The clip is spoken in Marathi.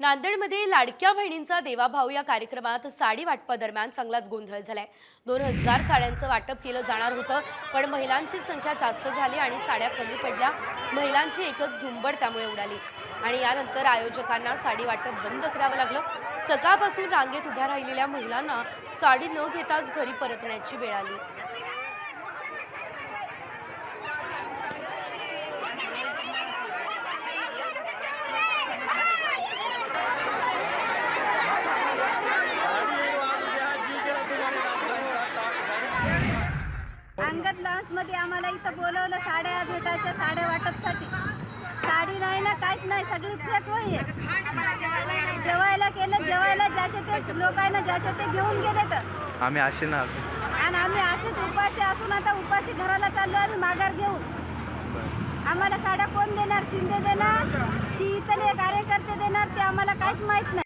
नांदेडमध्ये लाडक्या बहिणींचा देवाभाऊ या कार्यक्रमात साडी वाटपादरम्यान चांगलाच गोंधळ झालाय. दोन हजार साड्यांचं वाटप केलं जाणार होतं पण महिलांची संख्या जास्त झाली आणि साड्या कमी पडल्या. महिलांची एकच झुंबड त्यामुळे उडाली. आणि यानंतर आयोजकांना साडी वाटप बंद करावं लागलं. सकाळपासून रांगेत उभ्या राहिलेल्या महिलांना साडी न घेताच घरी परतण्याची वेळ आली. अंगद लॉन्समध्ये आम्हाला इथं बोलवलं साड्या भेटायच्या साड्या वाटपसाठी. साडी नाही ना काहीच नाही सगळी फेक आहे. जेवायला केलं जेवायला ज्याचे ते लोकांना ज्याचे ते घेऊन गेले तर. आम्ही असे ना. आणि आम्ही असेच उपाशी असून आता उपाशी घराला चाललो आम्ही माघार घेऊन. आम्हाला साड्या कोण देणार? शिंदे देणार? की इथले कार्यकर्ते देणार? ते आम्हाला काहीच माहीत नाही.